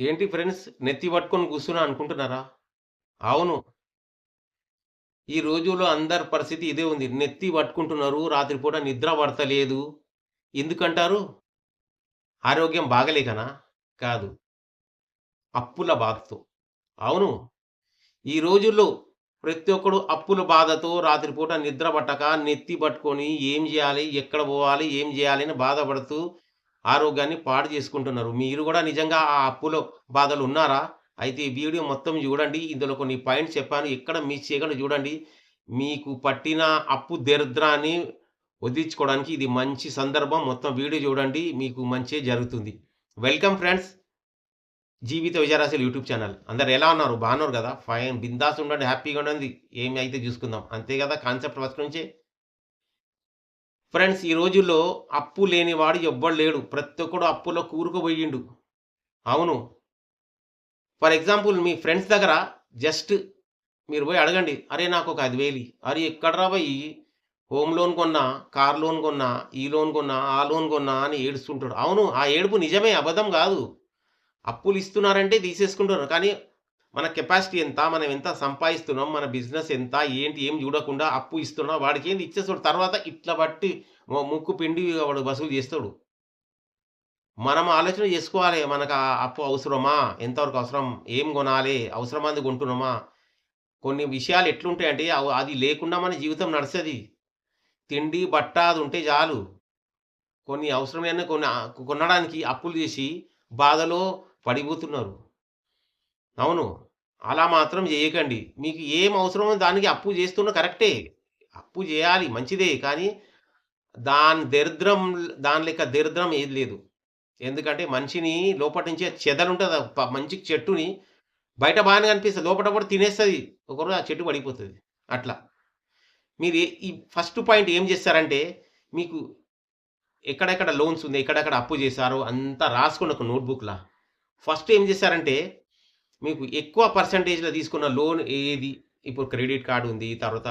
ఏంటి ఫ్రెండ్స్? నెత్తి పట్టుకొని కూర్చున్నా అనుకుంటున్నారా? అవును. ఈ రోజుల్లో అందరి పరిస్థితి ఇదే ఉంది. నెత్తి పట్టుకుంటున్నారు రాత్రిపూట నిద్ర పడతలేదు. ఎందుకంటారు? ఆరోగ్యం బాగలేకనా? కాదు. అప్పుల బాధతో. అవును. ఈ రోజుల్లో ప్రతి ఒక్కడు అప్పుల బాధతో రాత్రిపూట నిద్ర పట్టక నెత్తి పట్టుకొని ఏం చేయాలి? ఎక్కడ పోవాలి? ఏం చేయాలి? అని బాధపడుతూ ఆరోగ్యాన్ని పాడు చేసుకుంటున్నారు. మీరు కూడా నిజంగా ఆ అప్పులో బాధలు ఉన్నారా? అయితే ఈ వీడియో మొత్తం చూడండి. ఇందులో కొన్ని పాయింట్స్ చెప్పాను. ఎక్కడ మిస్ చేయకుండా చూడండి. మీకు పట్టిన అప్పు దరిద్రాన్ని వదిలించుకోవడానికి ఇది మంచి సందర్భం. మొత్తం వీడియో చూడండి. మీకు మంచి జరుగుతుంది. Welcome friends. Jeevitha Vijayarasulu YouTube channel. అందరు ఎలా ఉన్నారు? బాగున్నారు కదా? ఫైన్. బిందాస్ ఉండండి. హ్యాపీగా ఉండండి. ఏమి అయితే చూసుకుందాం. అంతే కదా? కాన్సెప్ట్ ఫస్ట్ నుంచే ఫ్రెండ్స్ ఈ రోజుల్లో అప్పు లేనివాడు ఎవ్వడు లేడు. ప్రతి ఒక్కడు అప్పులో కూరుకుపోయిండు. అవును. ఫర్ ఎగ్జాంపుల్ మీ ఫ్రెండ్స్ దగ్గర జస్ట్ మీరు పోయి అడగండి అరే నాకు ఒక ఐదు వేలి అరే ఎక్కడరా పోయి హోమ్ లోన్ కొన్నా కార్ లోన్ కొన్నా ఈ లోన్ కొన్నా ఆ లోన్ కొన్నా అని ఏడుస్తుంటాడు. అవును ఆ ఏడుపు నిజమే అబద్ధం కాదు. అప్పులు ఇస్తున్నారంటే తీసేసుకుంటున్నారు కానీ మన కెపాసిటీ ఎంత మనం ఎంత సంపాదిస్తున్నాం మన బిజినెస్ ఎంత ఏంటి ఏం చూడకుండా అప్పు ఇస్తున్నా వాడికి ఏంటి ఇచ్చేస్తాడు. తర్వాత ఇట్లా బట్టి ముక్కు పిండి వాడు వసూలు చేస్తాడు. మనం ఆలోచన చేసుకోవాలి మనకు ఆ అప్పు అవసరమా ఎంతవరకు అవసరం ఏం కొనాలి అవసరం అంది కొంటున్నామా? కొన్ని విషయాలు ఎట్లుంటాయంటే అది లేకుండా మన జీవితం నడుస్తుంది. తిండి బట్ట అది ఉంటే చాలు. కొన్ని అవసరమైన కొన్ని కొనడానికి అప్పులు చేసి బాధలో పడిపోతున్నారు. అవును. అలా మాత్రం చేయకండి మీకు ఏం అవసరమో దానికి అప్పు చేస్తున్న కరెక్టే. అప్పు చేయాలి మంచిదే కానీ దాని దరిద్రం దాని లెక్క దరిద్రం ఏది లేదు. ఎందుకంటే మనిషిని లోపల నుంచి చెదలు ఉంటుంది మంచి చెట్టుని బయట బాగానే కనిపిస్తుంది. లోపల కూడా తినేస్తుంది. ఒకరోజు ఆ చెట్టు పడిపోతుంది. అట్లా. మీరు ఈ ఫస్ట్ పాయింట్ ఏం చేస్తారంటే మీకు ఎక్కడెక్కడ లోన్స్ ఉంది ఎక్కడెక్కడ అప్పు చేశారో అంతా రాసుకుని ఒక నోట్బుక్లా. ఫస్ట్ ఏం చేశారంటే మీకు ఎక్కువ పర్సంటేజ్లో తీసుకున్న లోన్ ఏది? ఇప్పుడు క్రెడిట్ కార్డు ఉంది తర్వాత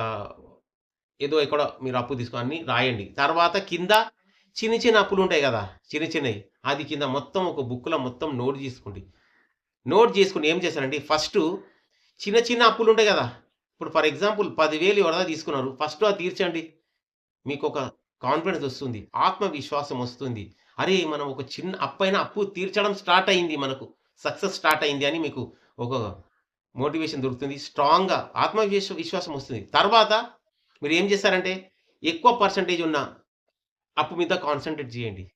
ఏదో ఎక్కడ మీరు అప్పు తీసుకొని రాయండి. తర్వాత కింద చిన్న చిన్న అప్పులు ఉంటాయి కదా చిన్న చిన్నవి. అది కింద మొత్తం ఒక బుక్లో మొత్తం నోట్ చేసుకోండి నోట్ చేసుకుని ఏం చేశారంటే ఫస్ట్ చిన్న చిన్న అప్పులు ఉంటాయి కదా. ఇప్పుడు ఫర్ ఎగ్జాంపుల్ పదివేలు ఎవరిదా తీసుకున్నారు. ఫస్ట్ అది తీర్చండి. మీకు ఒక కాన్ఫిడెన్స్ వస్తుంది ఆత్మవిశ్వాసం వస్తుంది. అరే మనం ఒక చిన్న అప్పైన అప్పు తీర్చడం స్టార్ట్ అయింది మనకు. సక్సెస్ స్టార్ట్ అయింది అని మీకు ఒక మోటివేషన్ దొరుకుతుంది. స్ట్రాంగ్గా ఆత్మవిశ్వ విశ్వాసం వస్తుంది. తర్వాత మీరు ఏం చేస్తారంటే ఎక్కువ పర్సంటేజ్ ఉన్న అప్పు మీద కాన్సన్ట్రేట్ చేయండి.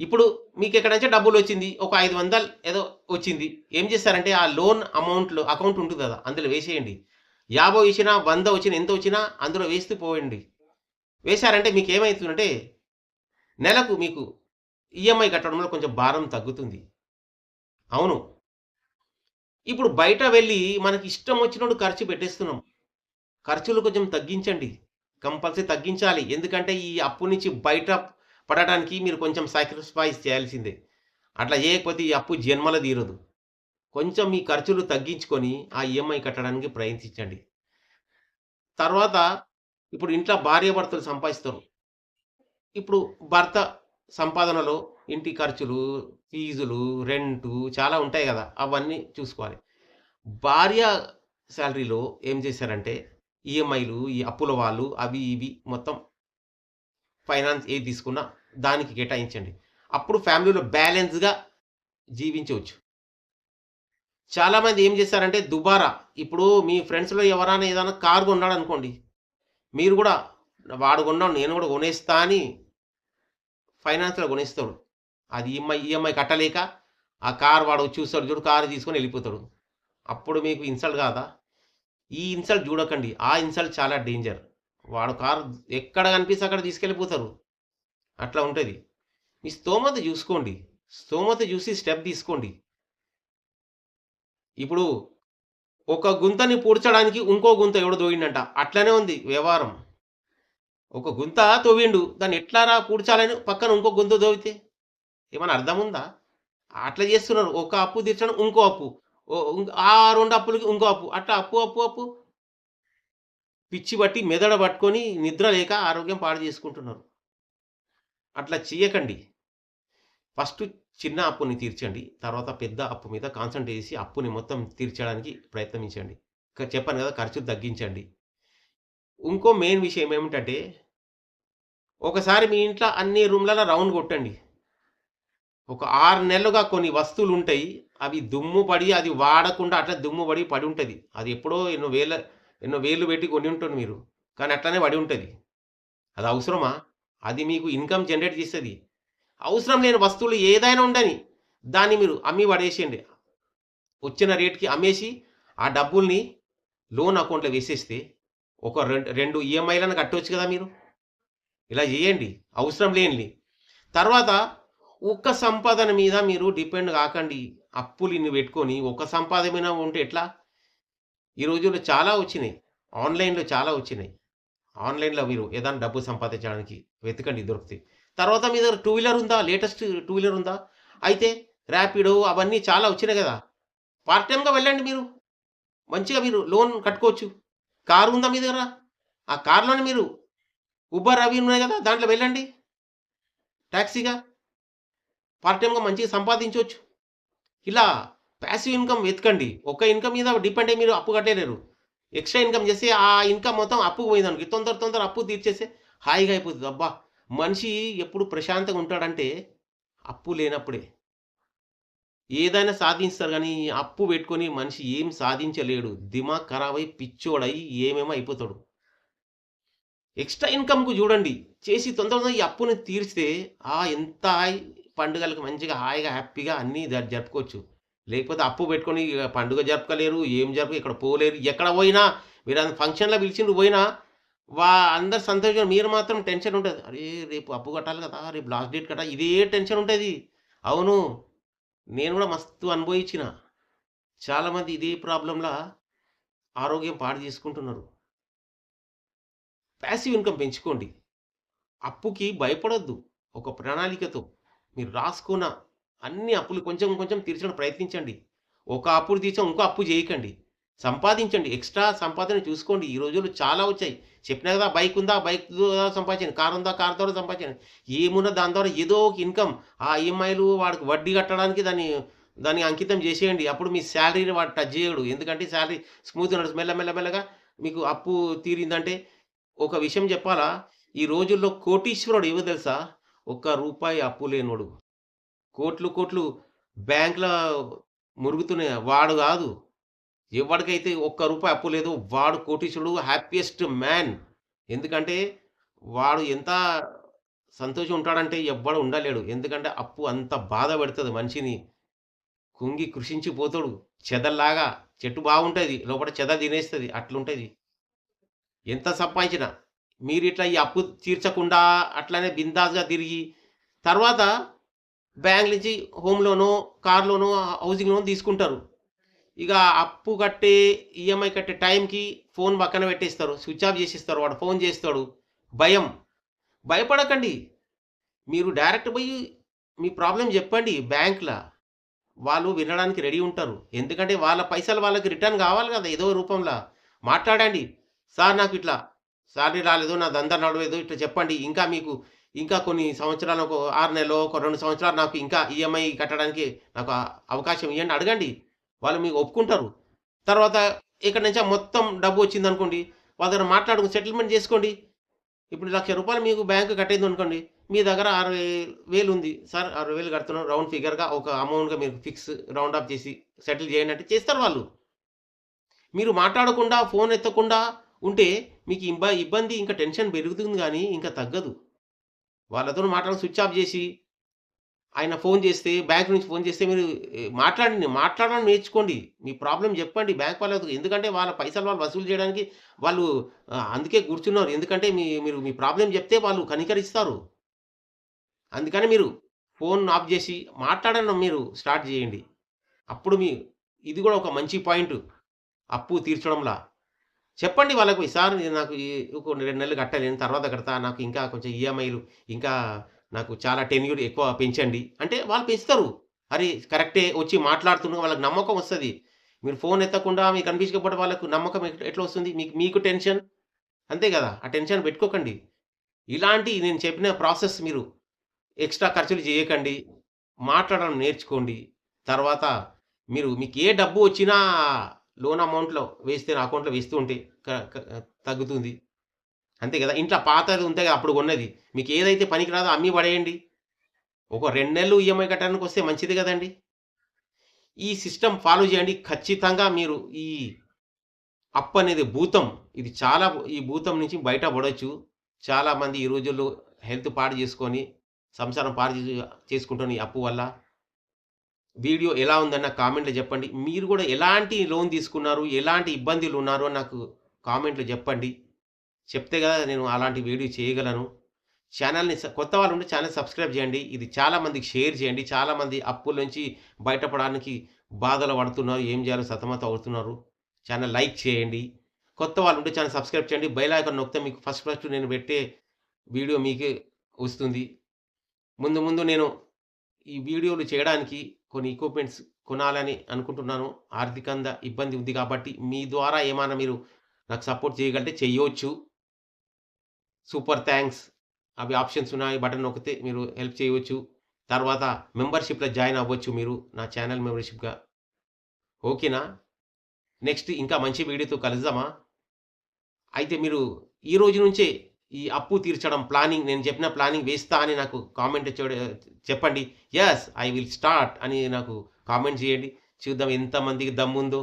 ఇప్పుడు మీకు ఎక్కడ నుంచి డబ్బులు వచ్చింది ఒక ఐదు వందలు ఏదో వచ్చింది. ఏం చేస్తారంటే ఆ లోన్ అమౌంట్లో అకౌంట్ ఉంటుంది కదా అందులో వేసేయండి. యాభై వచ్చినా వంద వచ్చినా ఎంత వచ్చినా అందులో వేస్తూ పోయండి. వేశారంటే మీకు ఏమవుతుందంటే నెలకు మీకు ఈఎంఐ కట్టడంలో కొంచెం భారం తగ్గుతుంది. అవును. ఇప్పుడు బయట వెళ్ళి మనకి ఇష్టం వచ్చినట్టు ఖర్చు పెట్టేస్తున్నాం. ఖర్చులు కొంచెం తగ్గించండి. కంపల్సరీ తగ్గించాలి. ఎందుకంటే ఈ అప్పు నుంచి బయట పడటానికి మీరు కొంచెం సాక్రిఫైస్ చేయాల్సిందే. అట్లా చేయకపోతే ఈ అప్పు జన్మల తీరదు. కొంచెం మీ ఖర్చులు తగ్గించుకొని ఆ ఈఎంఐ కట్టడానికి ప్రయత్నించండి. తర్వాత ఇప్పుడు ఇంట్లో భార్యాభర్తలు సంపాదిస్తారు. ఇప్పుడు భర్త సంపాదనలో ఇంటి ఖర్చులు ఫీజులు రెంటు చాలా ఉంటాయి కదా అవన్నీ చూసుకోవాలి. భార్య శాలరీలో ఏం చేశారంటే ఈఎంఐలు ఈ అప్పుల వాళ్ళు అవి ఇవి మొత్తం ఫైనాన్స్ ఏది తీసుకున్నా దానికి కేటాయించండి. అప్పుడు ఫ్యామిలీలో బ్యాలెన్స్గా జీవించవచ్చు. చాలామంది ఏం చేస్తారంటే దుబారా ఇప్పుడు మీ ఫ్రెండ్స్లో ఎవరైనా ఏదైనా కారు కొన్నాడు అనుకోండి మీరు కూడా వాడు కొన్నాడు నేను కూడా కొనేస్తా అని ఫైనాన్స్లో కొనేస్తాడు అది ఈఎంఐ ఈఎంఐ కట్టలేక ఆ కార్ వాడు చూస్తాడు చూడు కారు తీసుకొని వెళ్ళిపోతాడు. అప్పుడు మీకు ఇన్సల్ట్ కాదా? ఈ ఇన్సల్ట్ చూడకండి. ఆ ఇన్సల్ట్ చాలా డేంజర్. వాడు కారు ఎక్కడ కనిపిస్తే అక్కడ తీసుకెళ్ళిపోతారు. అట్లా ఉంటుంది. మీ స్తోమత చూసుకోండి. స్తోమత చూసి స్టెప్ తీసుకోండి. ఇప్పుడు ఒక గుంతని పూడ్చడానికి ఇంకో గుంత ఎవడు దోయిండంట అట్లనే ఉంది వ్యవహారం. ఒక గుంత తోవిండు. దాన్ని ఎట్లారా పూడ్చాలని పక్కన ఇంకో గుంత దోవితే ఏమైనా అర్థం ఉందా అట్లా చేస్తున్నారు ఒక అప్పు తీర్చడం ఇంకో అప్పు ఓ- ఆ రెండు అప్పులకి ఇంకో అప్పు అట్లా అప్పు అప్పు అప్పు పిచ్చి బట్టి మెదడ పట్టుకొని నిద్ర లేక ఆరోగ్యం పాడు చేసుకుంటున్నారు అట్లా చేయకండి ఫస్ట్ చిన్న అప్పుని తీర్చండి. తర్వాత పెద్ద అప్పు మీద కాన్సన్ట్రేట్ చేసి అప్పుని మొత్తం తీర్చడానికి ప్రయత్నించండి. చెప్పాను కదా! ఖర్చు తగ్గించండి. ఇంకో మెయిన్ విషయం ఏమిటంటే ఒకసారి మీ ఇంట్లో అన్ని రూమ్‌లలో రౌండ్ కొట్టండి. ఒక ఆరు నెలలుగా కొన్ని వస్తువులు ఉంటాయి అవి దుమ్ము పడి అది వాడకుండా అట్లా దుమ్ము పడి పడి ఉంటుంది అది ఎప్పుడో ఎన్నో వేల ఎన్నో వేలు పెట్టి కొని ఉంటుంది మీరు. కానీ అట్లనే పడి ఉంటుంది అది అవసరమా? అది మీకు ఇన్‌కమ్ జనరేట్ చేస్తుంది అవసరం లేని వస్తువులు ఏదైనా ఉండని దాన్ని మీరు అమ్మి పడేసేయండి. వచ్చిన రేట్‌కి అమ్మేసి ఆ డబ్బుల్ని లోన్ అకౌంట్‌లో వేసేస్తే ఒక రెండు రెండు ఈఎంఐలను కట్టవచ్చు కదా మీరు. ఇలా చేయండి. అవసరం లేని తర్వాత ఒక్క సంపాదన మీద మీరు డిపెండ్ కాకండి. అప్పులు ఇన్ని పెట్టుకొని ఒక సంపాదన మీద ఉంటే ఎట్లా? ఈ రోజుల్లో చాలా వచ్చినాయి. ఆన్‌లైన్‌లో చాలా వచ్చినాయి. ఆన్‌లైన్‌లో మీరు ఏదైనా డబ్బు సంపాదించడానికి వెతకండి దొరుకుతాయి. తర్వాత మీ దగ్గర టూ వీలర్ ఉందా? లేటెస్ట్ టూ వీలర్ ఉందా? అయితే ర్యాపిడో అవన్నీ చాలా వచ్చినాయి కదా! పార్ట్ టైమ్‌గా వెళ్ళండి మీరు. మంచిగా మీరు లోన్ కట్టుకోవచ్చు. కారు ఉందా మీ దగ్గర? ఆ కార్‌లోనే మీరు ఉబర్ అవి ఉన్నాయి కదా! దాంట్లో వెళ్ళండి. ట్యాక్సీగా పార్ట్ టైంగా మంచిగా సంపాదించవచ్చు ఇలా ప్యాసివ్ ఇన్‌కమ్ వెతకండి. ఒక ఇన్‌కమ్ మీద డిపెండ్ అయ్యి మీరు అప్పు కట్టలేరు. ఎక్స్‌ట్రా ఇన్‌కమ్ చేసి ఆ ఇన్‌కమ్ మొత్తం అప్పుకు పోయిందనుకో తొందర తొందర అప్పు తీర్చేస్తే హాయిగా అయిపోతుంది అబ్బా! మనిషి ఎప్పుడు ప్రశాంతంగా ఉంటాడంటే అప్పు లేనప్పుడే. ఏదైనా సాధిస్తారు కానీ అప్పు పెట్టుకొని మనిషి ఏం సాధించలేడు. దిమాగ్ అయి పిచ్చోడై ఏమేమో అయిపోతాడు. ఎక్స్‌ట్రా ఇన్‌కమ్‌కు చూడండి. చేసి తొందరగా ఈ అప్పుని తీర్చితే ఆ ఎంత పండుగలకు మంచిగా హాయిగా హ్యాపీగా అన్నీ జరుపుకోవచ్చు. లేకపోతే అప్పు పెట్టుకొని పండుగ జరుపుకోలేరు. ఏం జరుపు ఇక్కడ పోలేరు. ఎక్కడ పోయినా మీరు ఫంక్షన్‌లో పిలిచిండ్రు పోయినా వా అందరు సంతోషంగా మీరు మాత్రం టెన్షన్ ఉంటుంది అరే! రేపు అప్పు కట్టాలి కదా! రేపు లాస్ట్ డేట్ కట్టాలి. ఇదే టెన్షన్ ఉంటుంది అవును. నేను కూడా మస్తు అనుభవించిన. చాలామంది ఇదే ప్రాబ్లంలా ఆరోగ్యం పాడు చేసుకుంటున్నారు. ప్యాసివ్ ఇన్‌కమ్ పెంచుకోండి. అప్పుకి భయపడొద్దు. ఒక ప్రణాళికతో మీరు రాసుకున్న అన్ని అప్పులు కొంచెం కొంచెం తీర్చడం ప్రయత్నించండి. ఒక అప్పులు తీర్చాం ఇంకో అప్పు చేయకండి. సంపాదించండి. ఎక్స్‌ట్రా సంపాదన చూసుకోండి. ఈ రోజుల్లో చాలా వచ్చాయి. చెప్పినా కదా! బైక్ ఉందా? బైక్ ద్వారా సంపాదించండి. కార్ ఉందా? కార్ ద్వారా సంపాదించండి. ఏమున్నా దాని ద్వారా ఏదో ఒక ఇన్‌కమ్ ఆ ఈఎంఐలు వాడికి వడ్డీ కట్టడానికి దాన్ని దాన్ని అంకితం చేసేయండి. అప్పుడు మీ శాలరీని వాడు టచ్ చేయడు. ఎందుకంటే శాలరీ స్మూత్ నడుస్తుంది. మెల్ల మెల్ల మెల్లగా మీకు అప్పు తీరిందంటే ఒక విషయం చెప్పాలా? ఈ రోజుల్లో కోటీశ్వరుడు ఏమో తెలుసా? ఒక్క రూపాయి అప్పు లేనోడు. కోట్లు కోట్లు బ్యాంకుల మురుగుతున్నాయి. వాడు కాదు. ఎవడికైతే ఒక్క రూపాయి అప్పు లేదో వాడు కోటీశ్వరుడు. Happiest man. ఎందుకంటే వాడు ఎంత సంతోషం ఉంటాడంటే ఎవ్వడు ఉండలేడు. ఎందుకంటే అప్పు అంత బాధ పెడుతుంది మనిషిని. కుంగి కృషించిపోతాడు. చెదల్లాగా చెట్టు బాగుంటుంది లోపట చెద తినేస్తుంది అట్లుంటుంది ఎంత సంపాదించినా. మీరు ఇట్లా ఈ అప్పు తీర్చకుండా అట్లనే బిందాస్‌గా తిరిగి తర్వాత బ్యాంక్ నుంచి home loan car loan housing loan తీసుకుంటారు. ఇక అప్పు కట్టే ఈఎంఐ కట్టే టైంకి ఫోన్ పక్కన పెట్టేస్తారు. స్విచ్ ఆఫ్ చేసేస్తారు. వాడు ఫోన్ చేస్తాడు. భయం. భయపడకండి. మీరు డైరెక్ట్ పోయి మీ ప్రాబ్లం చెప్పండి బ్యాంక్లో వాళ్ళు వినడానికి రెడీ ఉంటారు. ఎందుకంటే వాళ్ళ పైసలు వాళ్ళకి రిటర్న్ కావాలి కదా! ఏదో రూపంలో. మాట్లాడండి. సార్ నాకు ఇట్లా సాలరీ రాలేదు. నా దందా నడవలేదు. ఇట్లా చెప్పండి. ఇంకా మీకు ఇంకా కొన్ని సంవత్సరాలు ఒక ఆరు నెలలో, ఒక రెండు సంవత్సరాలు నాకు ఇంకా ఈఎంఐ కట్టడానికి నాకు అవకాశం ఇవ్వండి అడగండి. వాళ్ళు మీకు ఒప్పుకుంటారు. తర్వాత ఇక్కడ నుంచి మొత్తం డబ్బు వచ్చింది అనుకోండి వాళ్ళ దగ్గర మాట్లాడుకుని సెటిల్మెంట్ చేసుకోండి. ఇప్పుడు లక్ష రూపాయలు మీకు బ్యాంకు కట్టేది అనుకోండి మీ దగ్గర 60,000 ఉంది. సార్ 60,000 కడుతున్నాం రౌండ్ ఫిగర్‌గా ఒక అమౌంట్‌గా మీరు ఫిక్స్ రౌండ్ ఆఫ్ చేసి సెటిల్ చేయండి అంటే చేస్తారు వాళ్ళు. మీరు మాట్లాడకుండా ఫోన్ ఎత్తకుండా ఉంటే మీకు ఇబ్బ ఇబ్బంది ఇంకా టెన్షన్ పెరుగుతుంది కానీ ఇంకా తగ్గదు. వాళ్ళతో మాట్లాడి స్విచ్ ఆఫ్ చేసి ఆయన ఫోన్ చేస్తే బ్యాంక్ నుంచి ఫోన్ చేస్తే మీరు మాట్లాడండి. మాట్లాడడం నేర్చుకోండి. మీ ప్రాబ్లం చెప్పండి బ్యాంక్ వాళ్ళతో. ఎందుకంటే వాళ్ళ పైసలు వాళ్ళు వసూలు చేయడానికి వాళ్ళు అందుకే కూర్చున్నారు. ఎందుకంటే మీ మీరు మీ ప్రాబ్లం చెప్తే వాళ్ళు కనికరిస్తారు. అందుకని మీరు ఫోన్ ఆఫ్ చేసి మాట్లాడడం మీరు స్టార్ట్ చేయండి. అప్పుడు మీ ఇది కూడా ఒక మంచి పాయింట్. అప్పు తీర్చడంలా. చెప్పండి వాళ్ళకు సార్ నాకు ఈ ఒక 2 నెలలు కట్టలేను. తర్వాత కడతా. నాకు ఇంకా కొంచెం ఈఎంఐలు ఇంకా నాకు చాలా టెన్యూర్ ఎక్కువ పెంచండి. అంటే వాళ్ళు పెంచుతారు. అరే! కరెక్టే వచ్చి మాట్లాడుతున్నా వాళ్ళకి నమ్మకం వస్తుంది మీరు ఫోన్ ఎత్తకుండా మీకు కనిపించకపోతే వాళ్ళకు నమ్మకం ఎట్లా వస్తుంది? మీకు మీకు టెన్షన్. అంతే కదా! ఆ టెన్షన్ పెట్టుకోకండి. ఇలాంటి నేను చెప్పిన ప్రాసెస్ మీరు ఎక్స్‌ట్రా ఖర్చులు చేయకండి. మాట్లాడడం నేర్చుకోండి తర్వాత మీరు మీకు ఏ డబ్బు వచ్చినా లోన్ అమౌంట్లో వేస్తే నా అకౌంట్లో వేస్తూ ఉంటే తగ్గుతుంది. అంతే కదా? ఇంట్లో పాతది ఉంటే కదా అప్పుడు కొన్నది. మీకు ఏదైతే పనికి రాదో అమ్మి పడేయండి. ఒక రెండు నెలలు ఈఎంఐ కట్టడానికి వస్తే మంచిది కదండి. ఈ సిస్టమ్ ఫాలో చేయండి. ఖచ్చితంగా మీరు ఈ అప్పు అనేది భూతం. ఇది చాలా ఈ భూతం నుంచి బయట పడవచ్చు చాలామంది ఈ రోజుల్లో హెల్త్ పాడు చేసుకొని సంసారం పాడు చేసు- చేసుకుంటున్న ఈ అప్పు వల్ల. వీడియో ఎలా ఉందన్న కామెంట్లో చెప్పండి. మీరు కూడా ఎలాంటి లోన్ తీసుకున్నారు? ఎలాంటి ఇబ్బందులు ఉన్నారు? నాకు కామెంట్లో చెప్పండి. చెప్తే కదా నేను అలాంటి వీడియో చేయగలను. ఛానల్ని కొత్త వాళ్ళు ఉంటే ఛానల్ సబ్స్క్రైబ్ చేయండి. ఇది చాలామందికి షేర్ చేయండి. చాలామంది అప్పుల నుంచి బయటపడడానికి బాధలు పడుతున్నారు. ఏం చేయాలో సతమతం అవుతున్నారు. ఛానల్ లైక్ చేయండి. కొత్త వాళ్ళు ఉంటే ఛానల్ సబ్స్క్రైబ్ చేయండి. బెల్ ఐకాన్ నొక్కితే మీకు ఫస్ట్ ఫస్ట్ నేను పెట్టే వీడియో మీకే వస్తుంది. ముందు ముందు నేను ఈ వీడియోలు చేయడానికి కొన్ని ఎక్విప్మెంట్స్ కొనాలని అనుకుంటున్నాను. ఆర్థికంగా ఇబ్బంది ఉంది కాబట్టి మీ ద్వారా ఏమైనా మీరు నాకు సపోర్ట్ చేయగలిగితే చేయవచ్చు సూపర్ థ్యాంక్స్ అవి ఆప్షన్స్ ఉన్నాయి. బటన్ నొక్కితే మీరు హెల్ప్ చేయవచ్చు తర్వాత మెంబర్షిప్లో జాయిన్ అవ్వచ్చు మీరు నా ఛానల్ మెంబర్షిప్గా ఓకేనా నెక్స్ట్ ఇంకా మంచి వీడియోతో కలుద్దామా? అయితే మీరు ఈ రోజు నుంచే ఈ అప్పు తీర్చడం ప్లానింగ్ నేను చెప్పిన ప్లానింగ్ వేస్తా అని నాకు కామెంట్ చెప్పండి. ఎస్ ఐ విల్ స్టార్ట్ అని నాకు కామెంట్ చేయండి. చూద్దాం ఎంతమందికి దమ్ముందో.